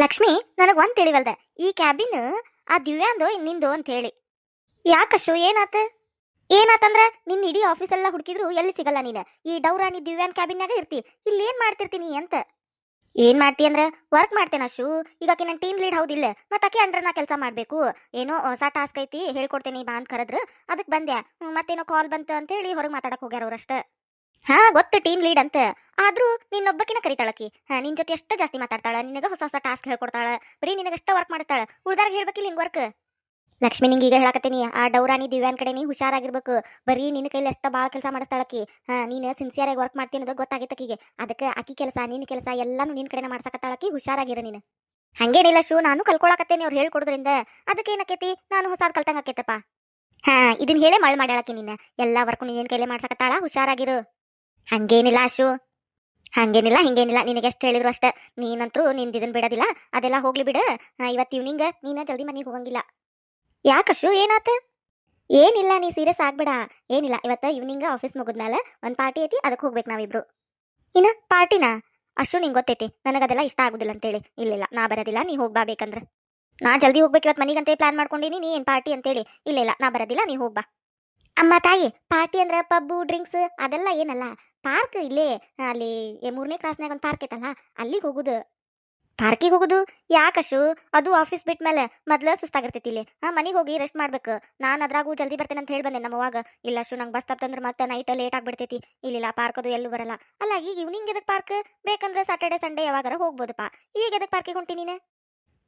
ಲಕ್ಷ್ಮಿ, ನನಗೆ ಒಂದ್ ತಿಳಿವಲ್ದ. ಈ ಕ್ಯಾಬಿನ್ ಆ ದಿವ್ಯಾಂದು ನಿಂದು ಅಂತ ಹೇಳಿ ಯಾಕಶು ಏನಾತ? ಏನಾತಂದ್ರ ನಿನ್ನ ಇಡೀ ಆಫೀಸ್ ಎಲ್ಲ ಹುಡುಕಿದ್ರು ಎಲ್ಲಿ ಸಿಗಲ್ಲ ನೀನು. ಈ ಡೌರಾಣಿ ದಿವ್ಯಾನ್ ಕ್ಯಾಬಿನ್ಯಾಗ ಇರ್ತಿ. ಇಲ್ಲಿ ಏನ್ ಮಾಡ್ತಿರ್ತೀನಿ ಅಂತ. ಏನ್ ಮಾಡ್ತಿ ಅಂದ್ರ ವರ್ಕ್ ಮಾಡ್ತೇನೆ ಅಶು ಈಗ ಆಕಿ ನನ್ನ ಟೀಮ್ ಲೀಡ್ ಹೌದಿಲ್ಲ. ಮತ್ತ ಆಕೆ ಅಂಡ್ರ ನಾ ಕೆಲಸ ಮಾಡ್ಬೇಕು. ಏನೋ ಹೊಸ ಟಾಸ್ಕ್ ಐತಿ, ಹೇಳ್ಕೊಡ್ತೇನಿ ಬಾ ಅಂತ ಕರೆದ್ರು. ಅದಕ್ಕೆ ಬಂದ್ಯಾ? ಮತ್ತೇನೋ ಕಾಲ್ ಬಂತು ಅಂತ ಹೇಳಿ ಹೊರಗೆ ಮಾತಾಡಕ್ ಹೋಗ್ಯಾರ ಅವ್ರಷ್ಟ ಹಾ, ಗೊತ್ತು ಟೀಮ್ ಲೀಡ್ ಅಂತ. ಆದ್ರೂ ನಿನ್ನೊಬ್ಬಕಿನ ಕರಿತಾಳಕಿ. ನಿನ್ ಜೊತೆ ಎಷ್ಟ ಜಾಸ್ತಿ ಮಾತಾಡ್ತಾಳ. ನಿನಗ ಹೊಸ ಹೊಸ ಟಾಸ್ಕ್ ಹೇಳ್ಕೊಡ್ತಾಳ. ಬರೀ ನಿನಗಷ್ಟ ವರ್ಕ್ ಮಾಡ್ತಾಳ. ಉಳ್ದಾರ ಹೇಳ್ಬೇಕಿಲ್ಲ ಹಿಂಗ್ ವರ್ಕ್ ಲಕ್ಷ್ಮಿ, ನಿಂಗೆ ಈಗ ಹೇಳಕತ್ತೀನಿ. ಆ ಡೌರಾನಿ ದಿವ್ಯಾನ್ ಕಡೆ ನೀ ಹುಷಾರಾಗಿರ್ಬೇಕು. ಬರೀ ನಿನ್ನ ಕೈಲಿ ಅಷ್ಟ ಭಾಳ ಕೆಲಸ ಮಾಡಿಸ್ತಾಳಕಿ. ಹಾ, ನೀನು ಸಿನ್ಸಿಯರ್ ಆಗಿ ವರ್ಕ್ ಮಾಡ್ತೀನಿ ಅನ್ನೋದು ಗೊತ್ತಾಗಿತ್ತಕಿಗೆ ಅದಕ್ಕೆ ಅಕ್ಕಿ ಕೆಲಸ ನಿನ್ನ ಕೆಲಸ ಎಲ್ಲಾನು ನಿನ್ ಕಡೆನ ಮಾಡ್ಸಕತ್ತಾಳಕಿ. ಹುಷಾರಾಗಿರ ನೀನು. ಹಂಗೇನಿಲ್ಲ ಶೂ, ನಾನು ಕಲ್ಕೊಳಕತ್ತೇನೆ ಅವ್ರು ಹೇಳ್ಕೊಡೋದ್ರಿಂದ. ಅದಕ್ಕೆ ಏನಕೈತಿ? ನಾನು ಹೊಸಾದ್ ಕಲ್ತಂಗ ಆಕೈತಪ್ಪ. ಹಾ ಇದನ್ನ ಹೇಳೇ ಮಳ್ ಮಾಡ್ಯಾಳಕಿ ನಿನ್ನ ಎಲ್ಲಾ ವರ್ಕು ನೀನ್ ಕೈಲೇ ಮಾಡ್ಸಕತ್ತಾಳ. ಹುಷಾರಾಗಿರು. ಹಂಗೇನಿಲ್ಲ ಅಶು ಹಂಗೇನಿಲ್ಲ, ಹಿಂಗೇನಿಲ್ಲ. ನಿನಗೆ ಎಷ್ಟು ಹೇಳಿದ್ರು ಅಷ್ಟೇ. ನೀನಂತರೂ ನಿಂದು ಇದನ್ನ ಬಿಡೋದಿಲ್ಲ. ಅದೆಲ್ಲ ಹೋಗ್ಲಿ ಬಿಡು. ಇವತ್ತು ಇವ್ನಿಂಗ ನೀನು ಜಲ್ದಿ ಮನೆಗೆ ಹೋಗಂಗಿಲ್ಲ. ಯಾಕಶು ಏನಾತ? ಏನಿಲ್ಲ, ನೀ ಸೀರಿಯಸ್ ಆಗ್ಬೇಡ. ಏನಿಲ್ಲ, ಇವತ್ತು ಇವ್ನಿಂಗ ಆಫೀಸ್ ಮುಗಿದ್ಮೇಲೆ ಒಂದು ಪಾರ್ಟಿ ಐತಿ ಅದಕ್ಕೆ ಹೋಗ್ಬೇಕು ನಾವಿಬ್ರು. ಇನ್ನ ಪಾರ್ಟಿನಾ ಅಷ್ಟು ನಿಂಗೆ ಗೊತ್ತೈತಿ. ನನಗದೆಲ್ಲ ಇಷ್ಟ ಆಗುದಿಲ್ಲ ಅಂತೇಳಿ. ಇಲ್ಲ ನಾ ಬರೋದಿಲ್ಲ, ನೀ ಹೋಗ್ಬಾ ಬೇಕಂದ್ರೆ. ನಾ ಜಲ್ದಿ ಹೋಗ್ಬೇಕು ಇವತ್ತು ಮನೆಗಂತೆ ಪ್ಲಾನ್ ಮಾಡ್ಕೊಂಡಿನಿ, ನೀ ಏನು ಪಾರ್ಟಿ ಅಂತೇಳಿ. ಇಲ್ಲ ಇಲ್ಲ ನಾ ಬರೋದಿಲ್ಲ, ನೀ ಹೋಗ್ಬಾ ಅಮ್ಮ ತಾಯಿ ಪಾರ್ಟಿ ಅಂದ್ರೆ ಪಬ್ಬು ಡ್ರಿಂಕ್ಸ್ ಅದೆಲ್ಲ ಏನಲ್ಲ? ಪಾರ್ಕ್ ಇಲ್ಲೇ ಅಲ್ಲಿ ಮೂರನೇ ಕ್ಲಾಸ್ನಾಗ ಒಂದು ಪಾರ್ಕ್ ಐತಲ್ಲ, ಅಲ್ಲಿಗೆ ಹೋಗುದು. ಪಾರ್ಕಿಗೆ ಹೋಗುದು? ಯಾಕಶು ಅದು ಆಫೀಸ್ ಬಿಟ್ಟ ಮೇಲೆ ಮೊದ್ಲ ಸುಸ್ತಾಗಿರ್ತೈತಿ ಇಲ್ಲಿ. ಹಾ ಮನೆಗೆ ಹೋಗಿ ರೆಸ್ಟ್ ಮಾಡ್ಬೇಕು. ನಾನು ಅದ್ರಾಗೂ ಜಲ್ದಿ ಬರ್ತೇನೆ ಅಂತ ಹೇಳಿ ಬಂದೆ ನಮ್ಮ ಅವಾಗ ಇಲ್ಲ ಶು ನಂಗೆ ಬಸ್ ತಪ್ಪಂದ್ರೆ ಮತ್ತೆ ನೈಟ್ ಲೇಟ್ ಇಲ್ಲಿ ಇಲ್ಲಿಲ್ಲ, ಪಾರ್ಕ್ ಅದು ಎಲ್ಲೂ ಬರಲ್ಲ. ಅಲ್ಲ, ಈಗ ಈವ್ನಿಂಗ್ ಎದಕ್ಕೆ ಪಾರ್ಕ್? ಬೇಕಂದ್ರೆ ಸಾಟರ್ಡೆ ಸಂಡೇ ಯಾವಾಗಾರ ಹೋಗ್ಬೋದಪ್ಪ. ಈಗ ಎದಕ್ಕೆ ಪಾರ್ಕಿಗೆ ಹೊಂಟಿ ನೀನು?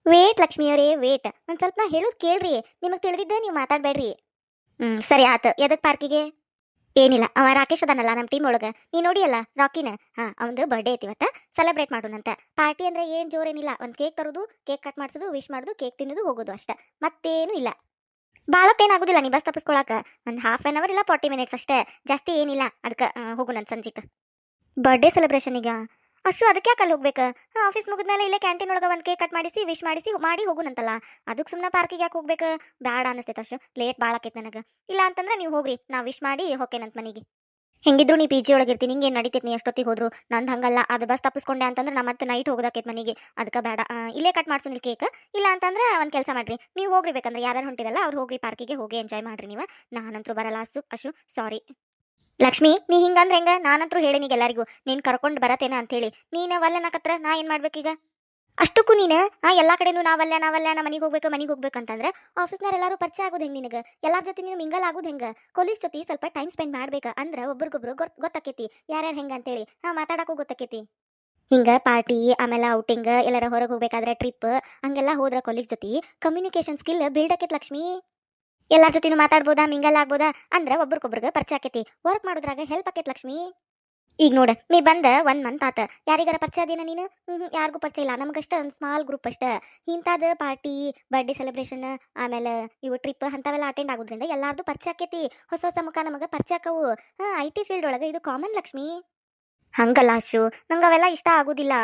ವೇಟ್ ಲಕ್ಷ್ಮಿಯವರೇ ವೇಟ್ ಒಂದು ಸ್ವಲ್ಪ ನಾ ಹೇಳೋದು ಕೇಳ್ರಿ. ನಿಮಗೆ ತಿಳಿದಿದ್ದೆ, ನೀವು ಮಾತಾಡಬೇಡ್ರಿ. ಹ್ಮ್, ಸರಿ, ಆತು. ಎದಕ್ಕೆ ಪಾರ್ಕಿಗೆ? ಏನಿಲ್ಲ ಅವ ರಾಕೇಶ್ ಅದಾನಲ್ಲ ನಮ್ಮ ಟೀಮ್ ಒಳಗೆ. ನೀ ನೋಡಿಯಲ್ಲ, ರಾಕಿನ? ಹಾಂ, ಅವಂದು ಬರ್ಡೇ ಐತಿ ಇವತ್ತ. ಸೆಲೆಬ್ರೇಟ್ ಮಾಡೋಣಂತ. ಪಾರ್ಟಿ ಅಂದ್ರೆ ಏನು ಜೋರೇನಿಲ್ಲ. ಒಂದು ಕೇಕ್ ತರೋದು ಕೇಕ್ ಕಟ್ ಮಾಡಿಸೋದು ವಿಶ್ ಮಾಡೋದು ಕೇಕ್ ತಿನ್ನೋದು, ಹೋಗೋದು ಅಷ್ಟೆ. ಮತ್ತೇನು ಇಲ್ಲ. ಭಾಳತ್ತೇನಾಗೋದಿಲ್ಲ ನೀ ಬಸ್ ತಪ್ಪಿಸ್ಕೊಳಕ. ಒಂದು ಹಾಫ್ ಆನ್ ಅವರ್ ಇಲ್ಲ ಫಾರ್ಟಿ ಮಿನಿಟ್ಸ್ ಅಷ್ಟೇ. ಜಾಸ್ತಿ ಏನಿಲ್ಲ. ಅದಕ್ಕೆ ಹೋಗು ನನ್ನ ಸಂಜೆಗೆ ಬರ್ಡೇ ಸೆಲೆಬ್ರೇಷನ್ ಈಗ. ಅಷ್ಟು ಅದಕ್ಕೆ ಯಾಕೆ ಅಲ್ಲಿ ಹೋಗ್ಬೇಕು? ಹಾಂ ಆಫೀಸ್ ಮುಗಿದ್ಮೇಲೆ ಇಲ್ಲೇ ಕ್ಯಾಂಟೀನ್ ಒಳಗೆ ಒಂದು ಕೇಕ್ ಕಟ್ ಮಾಡಿಸಿ ವಿಶ್ ಮಾಡಿಸಿ, ಮಾಡಿ ಹೋಗುನಂತಲ್ಲ. ಅದಕ್ಕೆ ಸುಮ್ಮನೆ ಪಾರ್ಕಿಗೆ ಯಾಕೆ ಹೋಗ್ಬೇಕು? ಬ್ಯಾಡ ಅನಿಸ್ತೈತೆ ಅಷ್ಟು ಲೇಟ್ ಭಾಳ ಆಕೈತೆ ನನಗೆ. ಇಲ್ಲ ಅಂತಂದ್ರೆ ನೀವು ಹೋಗ್ರಿ. ನಾ ವಿಶ್ ಮಾಡಿ ಹೋಗ್ತೇನಂತ ಮನೆಗೆ. ಹೆಂಗಿದ್ರು ನೀ ಪಿ ಜಿ ಒಳಗಿರ್ತೀನಿ. ಹಿಂಗೆ ನಡೀತೈತಿ ನೀ ಎಷ್ಟೊತ್ತಿಗೆ ಹೋದ್ರು? ನಂದು ಹಂಗಲ್ಲ. ಅದು ಬಸ್ ತಪ್ಪಿಸ್ಕೊಂಡೆ ಅಂತಂದ್ರೆ ನಾ ಮತ್ತೆ ನೈಟ್ ಹೋಗೋದಾಕೈತೆ ಮನೆಗೆ. ಅದಕ್ಕೆ ಬೇಡ ಇಲ್ಲೇ ಕಟ್ ಮಾಡ್ಸು ನಿಲ್ ಕೇಕ್ ಇಲ್ಲ ಅಂತಂದ್ರೆ ಒಂದು ಕೆಲಸ ಮಾಡ್ರಿ. ನೀವು ಹೋಗ್ರಿ ಬೇಕಂದ್ರೆ ಯಾರು ಹೊಂಟಿರಲ್ಲ ಅವ್ರು ಹೋಗ್ರಿ ಪಾರ್ಕಿಗೆ ಹೋಗಿ ಎಂಜಾಯ್ ಮಾಡ್ರಿ ನೀವು. ನಾನಂತರೂ ಬರಲ್ಲ ಅಸು ಅಶು ಸಾರಿ ಲಕ್ಷ್ಮಿ, ನೀ ಹಿಂಗಂದ್ರೆ ಹೆಂಗ? ನಾನಂತರೂ ಹೇಳಿನಿ ಎಲ್ಲರಿಗೂ. ನೀನು ಕರ್ಕೊಂಡು ಬರತೇನ ಅಂತೇಳಿ ನೀನು ವಲ್ಲನಕತ್ರ ನಾ ಏನು ಮಾಡ್ಬೇಕೀಗ? ಅಷ್ಟಕ್ಕೂ ನೀನ, ಆ ಎಲ್ಲಾ ಕಡೆನೂ ನಾವಲ್ಲ ನಾವಲ್ಲ ನಾ ಮನೆಗೆ ಹೋಗ್ಬೇಕು, ಮನೆಗೆ ಆಫೀಸ್ ಆಫೀಸ್ನಾರ ಎಲ್ಲರೂ ಪರಿಚಯ ಆಗೋದು ಹೆಂಗೆ ನಿನಗೆ ಎಲ್ಲರ ಜೊತೆ ನೀನು ಮಿಂಗಲ್ ಆಗೋದು ಹೆಂಗೆ? ಕೊಲೀಸ್ ಜೊತೆ ಸ್ವಲ್ಪ ಟೈಮ್ ಸ್ಪೆಂಡ್ ಮಾಡ್ಬೇಕು? ಅಂದ್ರೆ ಒಬ್ರಿಗೊಬ್ರು ಗೊತ್, ಗೊತ್ತಾಕೈತಿ. ಯಾರ್ಯಾರು ಹೆಂಗೆ ಅಂತೇಳಿ ಹಾಂ, ಮಾತಾಡಕ್ಕೂ ಗೊತ್ತಾಕೈತಿ. ಹಿಂಗ ಪಾರ್ಟಿ, ಆಮೇಲೆ ಔಟಿಂಗ್ ಎಲ್ಲರ ಹೊರಗೆ ಹೋಗ್ಬೇಕಾದ್ರೆ ಟ್ರಿಪ್ ಹಂಗೆಲ್ಲ ಹೋದ್ರ ಕೊಲೀಗ್ ಜೊತೆ ಕಮ್ಯುನಿಕೇಶನ್ ಸ್ಕಿಲ್ ಬಿಲ್ಡ್ ಆಕೈತಿ ಲಕ್ಷ್ಮಿ. ಎಲ್ಲರ ಜೊತೆನೂ ಮಾತಾಡ್ಬೋದಾ, ಮಿಂಗಲ್ ಆಗ್ಬೋದಾ ಅಂದ್ರೆ ಒಬ್ರಿಗೊಬ್ರಿಗೆ ಪರಿಚಯ ಆಕೈತಿ. ವರ್ಕ್ ಮಾಡೋದ್ರಾಗ ಹೆಲ್ಪ್ ಆಕೈತಿ ಲಕ್ಷ್ಮಿ. ಈಗ ನೋಡ, ನೀ ಬಂದ ಒಂದ್ ಮಂತ್ ಆತ. ಯಾರಿಗಾರ ಪರಿಚಯ ಅದೇನ ನೀನು? ಹ್ಮ್ ಯಾರಿಗೂ ಪರಿಚಯ ಇಲ್ಲ. ನಮಗಷ್ಟ ಒಂದು ಸ್ಮಾಲ್ ಗ್ರೂಪ್ ಅಷ್ಟ. ಇಂಥದ್ದು ಪಾರ್ಟಿ ಬರ್ಡೇ ಸೆಲೆಬ್ರೇಷನ್ ಆಮೇಲೆ ಇವು ಟ್ರಿಪ್ ಅಂತವೆಲ್ಲ ಅಟೆಂಡ್ ಆಗೋದ್ರಿಂದ ಎಲ್ಲಾರ್ದು ಪರಿಚಯ ಆಕೈತಿ. ಹೊಸ ಹೊಸ ಮುಖ ನಮಗ ಪರಿಚಯ ಆಕವು. ಹ ಐ ಟಿ ಫೀಲ್ಡ್ ಒಳಗೆ ಇದು ಕಾಮನ್ ಲಕ್ಷ್ಮಿ. ಹಂಗಲ್ಲ ಅಶು ನಂಗೆ ಅವೆಲ್ಲ ಇಷ್ಟ ಆಗೋದಿಲ್ಲ.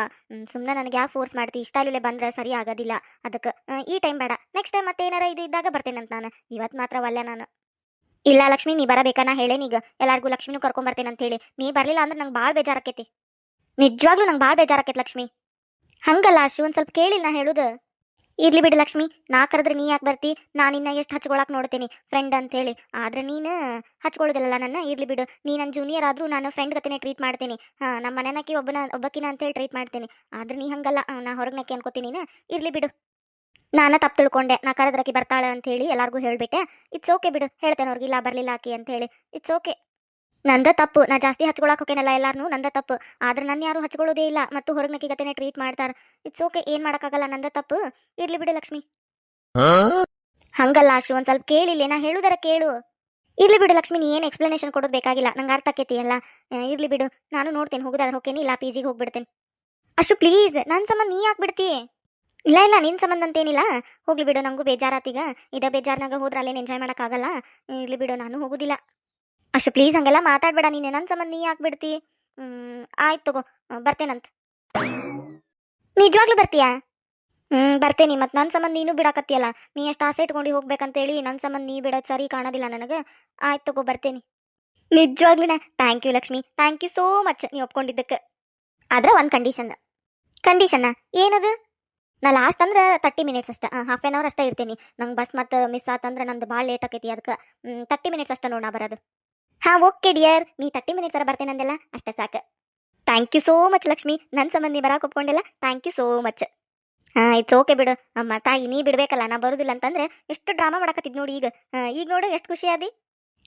ಸುಮ್ಮನೆ ನನಗೆ ಯಾವ ಫೋರ್ಸ್ ಮಾಡ್ತಿ, ಇಷ್ಟ ಇಲ್ಲೇ ಬಂದ್ರೆ ಸರಿ ಆಗೋದಿಲ್ಲ. ಅದಕ್ಕೆ ಈ ಟೈಮ್ ಬೇಡ. ನೆಕ್ಸ್ಟ್ ಟೈಮ್ ಮತ್ತೆ ಏನಾರ ಇದು ಇದ್ದಾಗ ಬರ್ತೇನಂತ ನಾನು. ಇವತ್ತು ಮಾತ್ರ ಒಲ್ಲೆ ನಾನು. ಇಲ್ಲ ಲಕ್ಷ್ಮಿ, ನೀ ಬರಬೇಕಾ? ನಾ ಈಗ. ಎಲ್ಲಾರ್ಗೂ ಲಕ್ಷ್ಮಿನೂ ಕರ್ಕೊಂಬರ್ತೇನೆ ಅಂತ ಹೇಳಿ. ನೀ ಬರಲಿಲ್ಲ ಅಂದ್ರೆ ನಂಗೆ ಭಾಳ ಬೇಜಾರಾಕೈತಿ ನಿಜವಾಗ್ಲೂ ನಂಗೆ ಭಾಳ ಬೇಜಾರಾಕೈತಿ ಲಕ್ಷ್ಮಿ. ಹಂಗಲ್ಲ ಅಶು ಒಂದು ಸ್ವಲ್ಪ ಕೇಳಿ ನಾ ಹೇಳುದು. ಇರ್ಲಿ ಬಿಡು ಲಕ್ಷ್ಮಿ, ನಾ ಕರೆದ್ರೆ ನೀ ಯಾಕೆ ಬರ್ತಿ? ನಾನಿನ್ನ ನಿನ್ನ ಎಷ್ಟು ಹಚ್ಕೊಳಕ್ ನೋಡ್ತೀನಿ ಫ್ರೆಂಡ್ ಅಂತ ಹೇಳಿ ಆದ್ರೆ ನೀನು ಹಚ್ಕೊಳ್ಳೋದಿಲ್ಲ ನನ್ನ, ಇರ್ಲಿ ಬಿಡು. ನೀ ನನ್ನ ಜೂನಿಯರ್ ಆದ್ರೂ ನಾನು ಫ್ರೆಂಡ್ ಗತಿನೇ ಟ್ರೀಟ್ ಮಾಡ್ತೀನಿ. ಹಾಂ ನಮ್ಮ ಮನೆನಕ್ಕಿ ಒಬ್ಬನ, ಒಬ್ಬಕಿನ ಅಂತೇಳಿ ಟ್ರೀಟ್ ಮಾಡ್ತೀನಿ. ಆದ್ರೆ ನೀ ಹಂಗಲ್ಲ ನಾ ಹೊರಗೆ ನಕ್ಕಿ ಅನ್ಕೋತೀನಿ ಇರ್ಲಿ ಬಿಡು. ನಾನು ತಪ್ಪು ತಿಳ್ಕೊಂಡೆ, ನಾ ಕರೆದ್ರಕಿ ಬರ್ತಾಳೆ ಅಂತ ಹೇಳಿ ಎಲ್ಲಾರ್ಗೂ ಹೇಳ್ಬಿಟ್ಟೆ. ಇಟ್ಸ್ ಓಕೆ ಬಿಡು, ಹೇಳ್ತೇನೆ ಅವ್ರಿಗೆ, ಇಲ್ಲ ಬರಲಿಲ್ಲ ಆಕಿ ಅಂತ ಹೇಳಿ ಇಟ್ಸ್ ಓಕೆ ನಂದ ತಪ್ಪು. ನಾ ಜಾಸ್ತಿ ಹಚ್ಕೊಳಕ್ ಹೋಗೇನಲ್ಲ ಎಲ್ಲಾರು ನಂದ ತಪ್ಪು. ಆದ್ರೆ ನನ್ನ ಯಾರು ಹಚ್ಕೊಳ್ಳೋದೇ ಇಲ್ಲ. ಮತ್ತು ಹೊರಗ್ ನಕ್ಕಿಗತೇನೆ ಟ್ರೀಟ್ ಮಾಡ್ತಾರ. ಇಟ್ಸ್ ಓಕೆ ಏನ್ ಮಾಡಕ್ಕಾಗಲ್ಲ? ನಂದ ತಪ್ಪು. ಇರ್ಲಿ ಬಿಡು ಲಕ್ಷ್ಮಿ. ಹಂಗಲ್ಲ ಅಶು ಒಂದ್ ಸ್ವಲ್ಪ ಕೇಳಿಲ್ಲ. ನಾ ಹೇಳುದರ ಕೇಳು. ಇರ್ಲಿ ಬಿಡು ಲಕ್ಷ್ಮಿ. ನೀ ಏನು ಎಕ್ಸ್ಪ್ಲನೇಷನ್ ಕೊಡೋದು ಬೇಕಾಗಿಲ್ಲ. ನಂಗೆ ಅರ್ಥ ಆಕೈತಿ ಅಲ್ಲ ಇರ್ಲಿ ಬಿಡು. ನಾನು ನೋಡ್ತೇನೆ. ಹೋಗುದಾದ್ರೆ ಹೋಗೇನಿ ಇಲ್ಲ ಪಿ ಜಿಗೆ ಹೋಗ್ಬಿಡ್ತೇನೆ. ಅಶು ಪ್ಲೀಸ್ ನನ್ನ ಸಂಬಂಧ ನೀ ಯಾಕೆ ಬಿಡ್ತಿ ಇಲ್ಲ ಇಲ್ಲ. ನಿನ್ ಸಂಬಂಧ ಅಂತೇನಿಲ್ಲ. ಹೋಗ್ಲಿ ಬಿಡು. ನಂಗೂ ಬೇಜಾರಾತೀಗ ಇದ ಬೇಜಾರ್ನಾಗ ಹೋದ್ರೆ ಅಲ್ಲೇನು ಎಂಜಾಯ್ ಮಾಡೋಕ್ಕಾಗಲ್ಲ. ಇರ್ಲಿ ಬಿಡು. ನಾನು ಹೋಗುದಿಲ್ಲ. ಅಷ್ಟು ಪ್ಲೀಸ್ ಹಂಗೆಲ್ಲ ಮಾತಾಡ್ಬೇಡ ನೀನು ನನ್ನ ಸಂಬಂಧ ನೀ ಯಾಕೆ ಬಿಡ್ತಿ ಆಯ್ತು ತಗೋ ಬರ್ತೇನಂತ ನಿಜವಾಗ್ಲೂ ಬರ್ತೀಯಾ? ಹ್ಮ್, ಬರ್ತೇನಿ ಮತ್ತೆ ನನ್ನ ಸಂಬಂಧ ನೀನು ಬಿಡಾಕತ್ತಿಯಲ್ಲ? ನೀ ಎಷ್ಟು ಆಸೆ ಇಟ್ಕೊಂಡು ಹೋಗ್ಬೇಕಂತೇಳಿ ನನ್ನ ಸಂಬಂಧ ನೀ ಬಿಡೋದು ಸರಿ ಕಾಣೋದಿಲ್ಲ ನನಗೆ. ಆಯ್ತು ತಗೋ, ಬರ್ತೀನಿ. ನಿಜವಾಗ್ಲೂ ನಾ thank you Lakshmi thank you so much ನೀ ಒಪ್ಕೊಂಡಿದ್ದಕ್ಕೆ. ಆದ್ರೆ ಒಂದು ಕಂಡೀಷನ್ ಕಂಡೀಷನ್ನ ಏನದು? ನಾ ಲಾಸ್ಟ್ ಅಂದ್ರೆ ತರ್ಟಿ ಮಿನಿಟ್ಸ್ ಅಷ್ಟೇ ಹಾಫ್ ಆನ್ ಅವರ್ ಅಷ್ಟೇ ಇರ್ತೀನಿ. ನಂಗೆ ಬಸ್ ಮತ್ತೆ ಮಿಸ್ ಆತಂದ್ರೆ ನಂದು ಭಾಳ ಲೇಟ್ ಆಕೈತಿ ಅದಕ್ಕೆ ತರ್ಟಿ ಮಿನಿಟ್ಸ್ ಅಷ್ಟೇ ನೋಡೋಣ ಬರೋದು. ಹಾಂ ಓಕೆ ಡಿಯರ್ ನೀ ತರ್ಟಿ ಮಿನಿಟ್ಸ್ ಅರ ಬರ್ತೇನೆ ಅಂದೆಲ್ಲ, ಅಷ್ಟೇ ಸಾಕು. Thank you so much Lakshmi. ನನ್ನ ಸಂಬಂಧಿ ಬರಕ್ಕೆ ಒಪ್ಕೊಂಡಿಲ್ಲ. ಥ್ಯಾಂಕ್ ಯು ಸೋ ಮಚ್ ಹಾಂ ಇಟ್ಸ್ ಓಕೆ ಬಿಡು. ಅಮ್ಮ, ತಾಯಿ, ನೀ ಬಿಡಬೇಕಲ್ಲ, ನಾ ಬರೋದಿಲ್ಲ ಅಂತಂದ್ರೆ ಎಷ್ಟು ಡ್ರಾಮಾ ಮಾಡಕತ್ತಿದ್ ನೋಡಿ ಈಗ. ಈಗ ನೋಡು, ಎಷ್ಟು ಖುಷಿ ಆದಿ.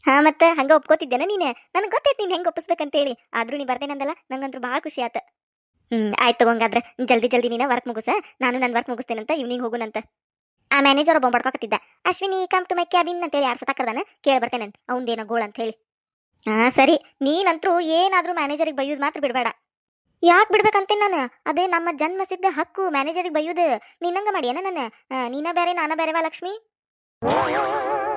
ಹಾಂ, ಮತ್ತೆ ಹಂಗೆ ಒಪ್ಕೋತಿದ್ದೇನೆ ನೀನೆ. ನನಗೆ ಗೊತ್ತೈತಿ ನೀನು ಹೆಂಗೆ ಒಪ್ಪಿಸ್ಬೇಕಂತೇಳಿ. ಆದ್ರೂ ನೀ ಬರ್ತೇನಂದಲ್ಲ ನಂಗಂತೂ ಭಾಳ ಖುಷಿ ಆತ. ಹ್ಞೂ ಆಯ್ತು ತಗೊಂಗಾದ್ರೆ ಜಲ್ದಿ ಜಲ್ದಿ ನೀನು ವರ್ಕ್ ಮುಗಿಸ. ನಾನು ನನ್ನ ವರ್ಕ್ ಮುಗಿಸ್ತೇನಂತ ಈವ್ನಿಂಗ್ ಹೋಗುನಂತ. ಆ ಮ್ಯಾನೇಜರ್ ಒಬ್ಬ ಬಡ್ಕೊಕತ್ತಿದ್ದ Ashwini come to my cabin ಅಂತೇಳಿ ಯಾರು ಸತಾಕರ್ದಾನ ಕೇಳಿ ಬರ್ತೇನೆ. ಅವಂದೇನೋ ಗೋಳ್ ಅಂತ ಹೇಳಿ. ಹಾಂ, ಸರಿ. ನೀನಂತರೂ ಏನಾದರೂ ಮ್ಯಾನೇಜರಿಗೆ ಬೈಯೋದು ಮಾತ್ರ ಬಿಡಬೇಡ. ಯಾಕೆ ಬಿಡ್ಬೇಕಂತೇನೆ ನಾನು? ಅದೇ ನಮ್ಮ ಜನ್ಮ ಸಿದ್ಧ ಹಕ್ಕು ಮ್ಯಾನೇಜರಿಗೆ ಬೈಯೋದು. ನೀನಂಗ ಮಾಡಿಯೇನ ನಾನು ನೀನ ಬೇರೆ ನಾನ ಬೇರೆವಾ ಲಕ್ಷ್ಮಿ?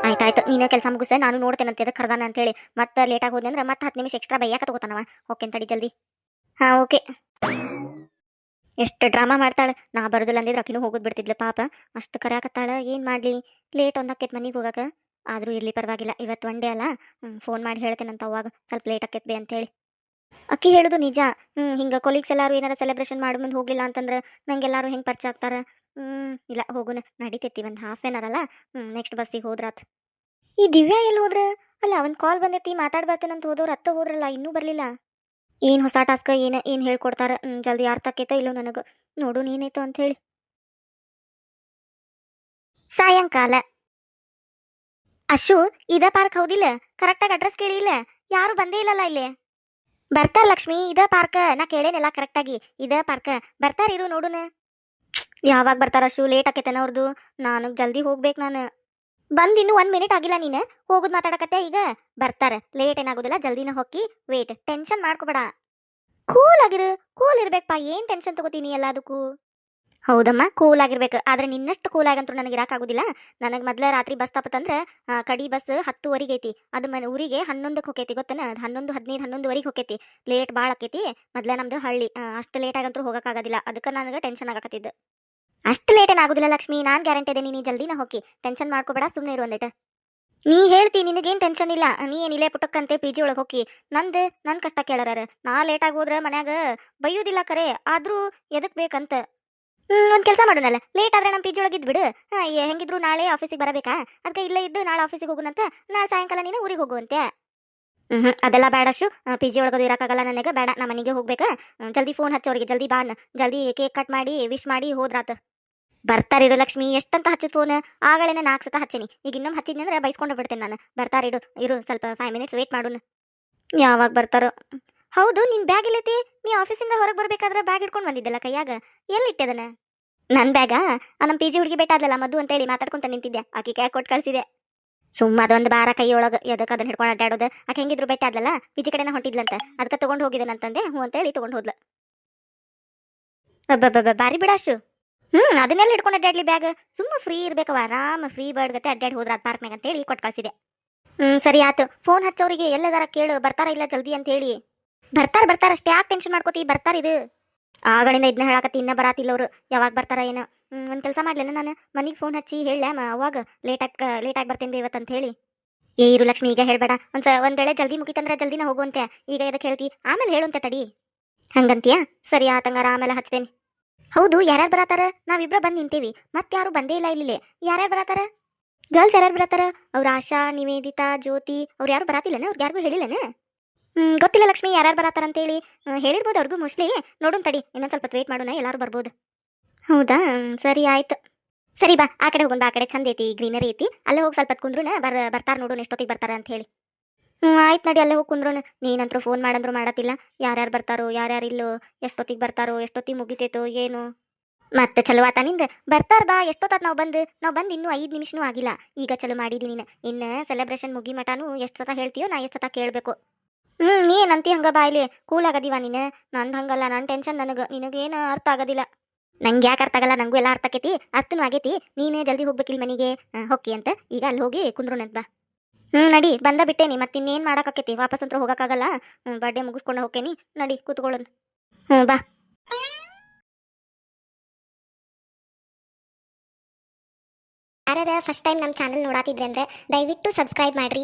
ಆಯ್ತಾಯ್ತು, ನೀನೇ ಕೆಲಸ ಮುಗಿಸ, ನಾನು ನೋಡ್ತೇನೆ ಅಂತ ಎದಕ್ಕೆ ಕರ್ದಾನ ಅಂತೇಳಿ. ಮತ್ತೆ ಲೇಟಾಗಿ ಹೋದ್ನಿ ಅಂದ್ರೆ ಮತ್ತೆ ಹತ್ತು ನಿಮಿಷ ಎಕ್ಸ್ಟ್ರಾ ಬೈಯಾಕ ತಗೋತಾನವ. ಓಕೆ ತಡಿ ಜಲ್ದಿ. ಹಾಂ, ಓಕೆ. ಎಷ್ಟು ಡ್ರಾಮಾ ಮಾಡ್ತಾಳೆ. ನಾ ಬರೋದಿಲ್ಲ ಅಂದಿದ್ರೆ ಅಕಿನೂ ಹೋಗೋದು ಬಿಡ್ತಿದ್ಲು ಪಾಪ. ಅಷ್ಟು ಕರೆಯಾಕತ್ತಾಳ. ಏನು ಮಾಡಲಿ? ಲೇಟ್ ಒಂದಾಕೈತೆ ಮನೆಗೆ ಹೋಗಕ್ಕೆ ಆದರೂ ಇರಲಿ ಪರವಾಗಿಲ್ಲ, ಇವತ್ತು ಒನ್ ಡೇ ಅಲ್ಲ. ಫೋನ್ ಮಾಡಿ ಹೇಳ್ತೇನಂತ ಅವಾಗ ಸ್ವಲ್ಪ ಲೇಟ್ ಆಕೈತೆ ಅಂತೇಳಿ. ಅಕ್ಕಿ ಹೇಳೋದು ನಿಜ. ಹ್ಞೂ ಹಿಂಗೆ ಕೊಲೀಗ್ಸ್ ಎಲ್ಲರೂ ಏನಾರ ಸೆಲೆಬ್ರೇಷನ್ ಮಾಡಿ ಮುಂದೆ ಹೋಗಲಿಲ್ಲ ಅಂತಂದ್ರೆ ನಂಗೆಲ್ಲರೂ ಹೆಂಗೆ ಪರಿಚಯ ಆಗ್ತಾರೆ? ಹ್ಞೂ ಇಲ್ಲ, ಹೋಗುನ. ನಡೀತೈತಿ, ಒಂದು ಹಾಫ್ ಆನ್ ಅವರ್ ಅಲ್ಲ. ಹ್ಞೂ ನೆಕ್ಸ್ಟ್ ಬಸ್ಸಿಗೆ ಹೋದ್ರಾತ್. ಈ ದಿವ್ಯಾ ಎಲ್ಲಿ ಹೋದ್ರ? ಅಲ್ಲ, ಅವನ್ ಕಾಲ್ ಬಂದೈತಿ ಮಾತಾಡ್ ಬರ್ತೇನಂತ ಹೋದವ್ರು ಅತ್ತ ಹೋದ್ರಲ್ಲ, ಇನ್ನೂ ಬರಲಿಲ್ಲ. ಏನು ಹೊಸ ಟಾಸ್ಕ್ ಏನು ಏನು ಹೇಳ್ಕೊಡ್ತಾರೆ? ಜಲ್ದಿ ಅರ್ಥ ಆಕೈತೋ ಇಲ್ಲೋ ನನಗೆ. ನೋಡು ಏನಾಯ್ತು ಅಂತ ಹೇಳಿ. ಸಾಯಂಕಾಲ. ಅಶು, ಇದ ಪಾರ್ಕ್ ಹೌದಿಲ್ಲ? ಕರೆಕ್ಟಾಗಿ ಅಡ್ರೆಸ್ ಕೇಳಿಲ್ಲ ಯಾರು ಬಂದೇ ಇಲ್ಲಲ್ಲ ಇಲ್ಲಿ. ಬರ್ತಾರ ಲಕ್ಷ್ಮಿ, ಇದ ಪಾರ್ಕ್. ನಾ ಕೇಳೇನಿಲ್ಲ ಕರೆಕ್ಟಾಗಿ ಇದ ಪಾರ್ಕ್. ಬರ್ತಾರ ಇರು ನೋಡುನ. ಯಾವಾಗ ಬರ್ತಾರ ಅಶು? ಲೇಟ್ ಆಕೇತನ ಅವ್ರದು? ನಾನು ಜಲ್ದಿ ಹೋಗ್ಬೇಕು ನಾನು. ಬಂದ್ ಇನ್ನೂ ಒಂದ್ ಮಿನಿಟ್ ಆಗಿಲ್ಲ ನೀನು. ಹೋಗುದ್ ಮಾತಾಡಕತ್ತೆ ಈಗ. ಬರ್ತಾರ. ಲೇಟ್ ಏನಾಗೋದಿಲ್ಲ, ಜಲ್ದಿನ ಹೋಗಿ ವೇಟ್ ಟೆನ್ಷನ್ ಮಾಡ್ಕೋಬೇಡ. ಕೂಲ್ ಆಗಿರು. ಕೂಲ್ ಇರ್ಬೇಕಪ್ಪ. ಏನ್ ಟೆನ್ಷನ್ ತಗೋತೀನಿ ಎಲ್ಲದಕ್ಕೂ? ಹೌದಮ್ಮ ಕೂಲ್ ಆಗಿರ್ಬೇಕು. ಆದ್ರೆ ನಿನ್ನಷ್ಟು ಕೂಲ್ ಆಗಂತೂ ನನಗೆ ಇರಕಾಗೋದಿಲ್ಲ ನನಗೆ ಮೊದ್ಲ ರಾತ್ರಿ ಬಸ್ ತಪ್ಪತ್ತಂದ್ರೆ ಕಡಿ ಬಸ್ ಹತ್ತುವರೆಗೆ ಐತಿ. ಅದು ಮನೆ ಊರಿಗೆ ಹನ್ನೊಂದಕ್ಕೆ ಹೋಗೈತಿ ಗೊತ್ತೇನ? ಹನ್ನೊಂದು, ಹದಿನೈದು, ಹನ್ನೊಂದುವರೆಗೆ ಹೋಗೈತಿ ಲೇಟ್ ಭಾಳ ಆಕೈತಿ. ಮೊದ್ಲ ನಮ್ದು ಹಳ್ಳಿ. ಅಷ್ಟು ಲೇಟ್ ಆಗಂತೂ ಹೋಗೋಕ್ಕಾಗೋದಿಲ್ಲ ಅದಕ್ಕೆ ನನಗೆ ಟೆನ್ಷನ್ ಆಗಕತ್ತಿದ್ದು. ಅಷ್ಟು ಲೇಟ್ ಏನಾಗುದಿಲ್ಲ ಲಕ್ಷ್ಮಿ. ನಾನು ಗ್ಯಾರಂಟಿ ಇದೆ ನೀನು ಜಲ್ದಿನ ಹೋಗಿ ಟೆನ್ಷನ್ ಮಾಡ್ಕೋಬೇಡ ಸುಮ್ಮನೆ ಇರು ಒಂದಿಟ ನೀ ಹೇಳ್ತಿ, ನಿನಗೇನು ಟೆನ್ಷನ್ ಇಲ್ಲ. ನೀ ಏನಿಲ್ಲೇ ಪುಟಕ್ಕಂತೆ ಪಿ ಜಿ ಒಳಗೆ ಹೋಗಿ ನಂದು ನನ್ನ ಕಷ್ಟ ಕೇಳರ ನಾ ಲೇಟಾಗಿ ಹೋದ್ರೆ ಮನ್ಯಾಗ ಬೈಯೋದಿಲ್ಲ ಕರೆ. ಆದ್ರೂ ಎದಕ್ ಬೇಕಂತ? ಒಂದು ಕೆಲಸ ಮಾಡೋಣಲ್ಲ. ಲೇಟ್ ಆದ್ರೆ ನಮ್ಮ ಪಿಜಿ ಒಳಗೆ ಇದ್ಬಿಡು ಹೆಂಗಿದ್ರು ನಾಳೆ ಆಫೀಸಿಗೆ ಬರಬೇಕಾ? ಅದಕ್ಕೆ ಇಲ್ಲೇ ಇದ್ದು ನಾಳೆ ಆಫೀಸಿಗೆ ಹೋಗುನಂತ ನಾಳೆ ಸಾಯಂಕಾಲ ನೀನು ಊರಿಗೆ ಹೋಗುವಂತೆ. ಹ್ಞೂ ಅದೆಲ್ಲ ಬೇಡ ಶು ಪಿ ಜಿ ಒಳಗದು ಇರೋಕ್ಕಾಗಲ್ಲ ನನಗೆ. ಬೇಡ ನಮ್ಮ ಮನೆಗೆ ಹೋಗ್ಬೇಕಾ? ಜಲ್ದಿ ಫೋನ್ ಹಚ್ಚೋರಿಗೆ ಜಲ್ದಿ ಬಾನ್. ಜಲ್ದಿ ಕೇಕ್ ಕಟ್ ಮಾಡಿ ವಿಶ್ ಮಾಡಿ ಹೋದ್ರಾತ. ಬರ್ತಾರಿಡು ಲಕ್ಷ್ಮಿ, ಎಷ್ಟಂತ ಹಚ್ಚಿದ ಫೋನ್ ಆಗಳೇನೆ ನಾಲ್ಕು ಸತ ಹಚ್ಚೀನಿ. ಈಗ ಇನ್ನೊಮ್ಮೆ ಹಚ್ಚಿದ್ನಿ ಅಂದ್ರೆ ಬೈಸ್ಕೊಂಡು ಬಿಡ್ತೇನೆ ನಾನು. ಬರ್ತಾರಿಡು ಇರು. ಸ್ವಲ್ಪ ಫೈವ್ ಮಿನಿಟ್ಸ್ ವೇಟ್ ಮಾಡೋಣ. ಯಾವಾಗ ಬರ್ತಾರೋ. ಹೌದು, ನಿನ್ ಬ್ಯಾಗ್ ಎಲ್ಲೈತಿ? ನೀ ಆಫೀಸಿಂದ ಹೊರಗೆ ಬರ್ಬೇಕಾದ್ರೆ ಬ್ಯಾಗ್ ಇಟ್ಕೊಂಡ್ ಬಂದಿದ್ದಲ್ಲ ಕೈಯಾಗ? ಎಲ್ಲಿಟ್ಟದನ ನನ್ನ ಬ್ಯಾಗ ನಮ್ಮ ಪಿ ಜಿ ಹುಡುಗಿ ಬೇಟಾದಲ್ಲ ಮದ್ದು ಅಂತ ಹೇಳಿ ಮಾತಾಡ್ಕೊಂತ ನಿಂತಿದ್ದೆ ಆಕಿ ಕೈ ಕೊಟ್ಟು ಕಳ್ಸಿದೆ. ಸುಮ್ಮ ಅದೊಂದ್ ಬಾರ ಕೈಯೊಳಗ ಎದಕ್ಕೆ ಅದನ್ನ ಹಿಡ್ಕೊಂಡು ಅಡ್ಡಾಡೋದು? ಆಕೆ ಹೆಂಗಿದ್ರು ಬೆಟ್ಟ ಆದ್ಲಲ್ಲ ಪಿ ಜಿ ಕಡೆನ ಹೊಂಟಿದ್ಲಂತ. ಅದಕ್ಕೆ ತಗೊಂಡು ಹೋಗಿದ್ದಾನಂತಂದೆ ಹ್ಞೂ ಅಂತೇಳಿ ಹೇಳಿ ಹೋದ್ಲು. ಹೋದ್ಲ ಬಾರಿ ಬಿಡಾಶು ಹ್ಮ್, ಅದನ್ನೆಲ್ಲ ಹಿಡ್ಕೊಂಡು ಅಡ್ಡಾಡ್ಲಿ ಬ್ಯಾಗ್ ಸುಮ್ಮ ಫ್ರೀ ಇರ್ಬೇಕವ ಆರಾಮ ಫ್ರೀ ಬರ್ಡ್ ಗತೆ ಅಡ್ಡಾಡಿ ಹೋದ್ರ ಅದು ಪಾರ್ಕ್ನಾಗ ಅಂತೇಳಿ ಕೊಟ್ಟು ಕಳ್ಸಿದೆ. ಹ್ಮ್, ಸರಿ ಆತು. ಫೋನ್ ಹಚ್ಚೋರಿಗೆ ಎಲ್ಲದಾರ ಕೇಳು, ಬರ್ತಾರ ಇಲ್ಲ ಜಲ್ದಿ ಅಂತ ಹೇಳಿ ಬರ್ತಾರ ಬರ್ತಾರ ಅಷ್ಟೇ. ಯಾಕೆ ಟೆನ್ಷನ್ ಮಾಡ್ಕೋತಿ? ಬರ್ತಾರ ಇದು. ಆಗಳಿಂದ ಇದನ್ನ ಹೇಳಾಕತ್ತಿ, ಇನ್ನ ಬರಾತಿಲ್ಲ ಅವರು ಯಾವಾಗ ಬರ್ತಾರ ಏನೋ. ಒಂದು ಕೆಲಸ ಮಾಡ್ಲೇನ ನಾನು? ಮನೆಗೆ ಫೋನ್ ಹಚ್ಚಿ ಹೇಳ ಅವಾಗ ಲೇಟಾಗಿ ಲೇಟಾಗಿ ಬರ್ತೇನೆ ಇವತ್ತು ಅಂತ ಹೇಳಿ ಏ, ಇರು ಲಕ್ಷ್ಮಿ, ಈಗ ಹೇಳ್ಬೇಡ. ಒಂದ್ ಒಂದ್ ವೇಳೆ ಜಲ್ದಿ ಮುಗಿತಂದ್ರೆ ಜಲ್ದಿನ ಹೋಗುವಂತೆ. ಈಗ ಇದಕ್ಕೆ ಹೇಳ್ತಿ? ಆಮೇಲೆ ಹೇಳುವಂತೆ ತಡಿ. ಹಂಗಂತೀಯ? ಸರಿ ಆತಂಗಾರ ಆಮೇಲೆ ಹಚ್ತೇನೆ. ಹೌದು, ಯಾರ್ಯಾರು ಬರತ್ತಾರ ನಾವಿಬ್ರ ಬಂದು ನಿಂತೀವಿ. ಮತ್ತೆ ಯಾರು ಬಂದೇ ಇಲ್ಲ ಇಲ್ಲಿ ಯಾರ್ಯಾರು ಬರತ್ತಾರ ಗರ್ಲ್ಸ್ ಯಾರ್ಯಾರು ಬರತ್ತಾರ ಅವ್ರ ಆಶಾ, ನಿವೇದಿತಾ, ಜ್ಯೋತಿ, ಅವ್ರು ಯಾರು ಬರಾತಿಲ್ಲನ? ಅವ್ರಿಗೆ ಯಾರಿಗೂ ಹೇಳಿಲ್ಲನ? ಗೊತ್ತಿಲ್ಲ ಲಕ್ಷ್ಮಿ, ಯಾರ್ಯಾರು ಬರತ್ತಾರ ಅಂತ ಹೇಳಿ ಹೇಳಿರ್ಬೋದು ಅವ್ರಿಗೂ ಮೋಸ್ಟ್ಲಿ ನೋಡೋಣ ತಡಿ, ಇನ್ನೊಂದು ಸ್ವಲ್ಪ ವೇಟ್ ಮಾಡೋಣ, ಎಲ್ಲರೂ ಬರ್ಬೋದು. ಹೌದಾ? ಸರಿ ಆಯ್ತು. ಸರಿ ಬಾ, ಆ ಕಡೆ ಹೋಗೋಣ ಆ ಕಡೆ ಚಂದ ಐತಿ ಗ್ರೀನರಿ ಐತಿ. ಅಲ್ಲೇ ಹೋಗಿ ಸ್ವಲ್ಪ ಕುಂದ್ರು ಬರ್, ಬರ್ತಾರ ನೋಡೋಣ ಎಷ್ಟೊತ್ತಿಗೆ ಬರ್ತಾರ ಅಂತ ಹೇಳಿ ಹ್ಞೂ ಆಯ್ತು ನಡಿ, ಅಲ್ಲೇ ಹೋಗಿ ಕುಂದ್ರು ನೀನಂತರೂ ಫೋನ್ ಮಾಡಂದ್ರು ಮಾಡತ್ತಿಲ್ಲ. ಯಾರ್ಯಾರು ಬರ್ತಾರೋ, ಯಾರ್ಯಾರು ಇಲ್ಲೋ, ಎಷ್ಟೊತ್ತಿಗೆ ಬರ್ತಾರೋ, ಎಷ್ಟೊತ್ತಿಗೆ ಮುಗಿತೈತೋ, ಏನು. ಮತ್ತೆ ಚಲೋ ಆತ ನಿಂದ? ಬರ್ತಾರ ಬಾ, ಎಷ್ಟೊತ್ತಾತ್ ನಾವು ಬಂದು ನಾವು ಬಂದು ಇನ್ನೂ ಐದು ನಿಮಿಷನೂ ಆಗಿಲ್ಲ. ಈಗ ಚಲೋ ಮಾಡಿದಿ ನೀನು. ಇನ್ನು ಸೆಲೆಬ್ರೇಷನ್ ಮುಗಿ ಮಟಾನು ಎಷ್ಟು ಸತ ಹೇಳ್ತೀಯೋ ನಾ ಎಷ್ಟು ಸತ ಕೇಳಬೇಕು. ಹ್ಞೂ ನೀ ಏನಂತಿ ಹಂಗ ಬಾಯ್ಲಿ ಕೂಲ್ ಆಗದಿವ ನೀನು. ನಂದು ಹಂಗಲ್ಲ ನನ್ನ ಟೆನ್ಷನ್ ನನಗೆ. ನಿನಗೇನು ಅರ್ಥ ಆಗೋದಿಲ್ಲ. ನಂಗೆ ಯಾಕೆ ಅರ್ಥ ಆಗಲ್ಲ? ನನಗೂ ಎಲ್ಲ ಅರ್ಥ ಆಕೈತಿ. ಅರ್ಥನೂ ಆಗೈತಿ. ನೀನೇ ಜಲ್ದಿ ಹೋಗ್ಬೇಕಿಲ್ಲ ಮನೆಗೆ. ಹೊಕ್ಕಿ ಅಂತ. ಈಗ ಅಲ್ಲಿ ಹೋಗಿ ಕುಂದ್ರೋಣಂತ ಬಾ. ಹ್ಞೂ ನಡಿ. ಬಂದ ಬಿಟ್ಟೇನಿ. ಮತ್ತಿನ್ನೇನು ಮಾಡೋಕ್ಕಾಕೈತಿ ವಾಪಸ್ ಅಂತ ಹೋಗೋಕ್ಕಾಗಲ್ಲ ಹ್ಞೂ ಬರ್ಡೇ ಮುಗಿಸ್ಕೊಂಡು ಹೋಗ್ತೇನಿ. ನಡಿ, ಕೂತ್ಕೊಳ್ಳೋಣ. ಹ್ಞೂ ಬಾ. ಯಾರ್ಯಾರ ಫಸ್ಟ್ ಟೈಮ್ ನಮ್ಮ ಚಾನಲ್ ನೋಡಾತಿದ್ರೆ ಅಂದ್ರೆ ದಯವಿಟ್ಟು ಸಬ್ಸ್ಕ್ರೈಬ್ ಮಾಡ್ರಿ.